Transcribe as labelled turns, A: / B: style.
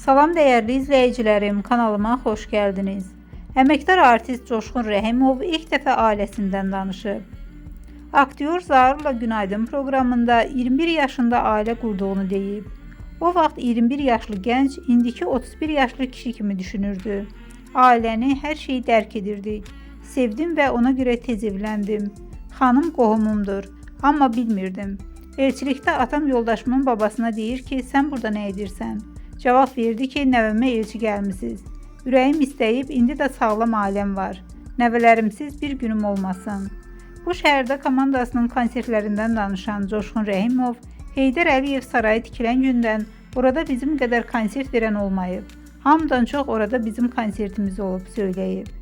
A: Salam dəyərli izləyicilərim, kanalıma xoş gəldiniz. Əməkdar artist Coşqun Rəhimov ilk dəfə ailəsindən danışıb. Aktyor Zaurla Günaydın proqramında 21 yaşında ailə qurduğunu deyib. O vaxt 21 yaşlı gənc indiki 31 yaşlı kişi kimi düşünürdü. Ailəni, hər şeyi dərk edirdik. Sevdim və ona görə tez evləndim. Xanım qohumumdur, amma bilmirdim. Elçilikdə atam yoldaşımın babasına deyir ki, sən burada nə edirsən? Cavab verdi ki, nəvəmə elçi gəlmisiniz. Ürəyim istəyib, indi də sağlam ailəm var. Nəvələrimsiz bir günüm olmasın. Bu şəhərdə komandasının konsertlərindən danışan Coşqun Rəhimov, Heydər Əliyev sarayı tikilən gündən orada bizim qədər konsert verən olmayıb. Hamıdan çox orada bizim konsertimiz olub söyləyib.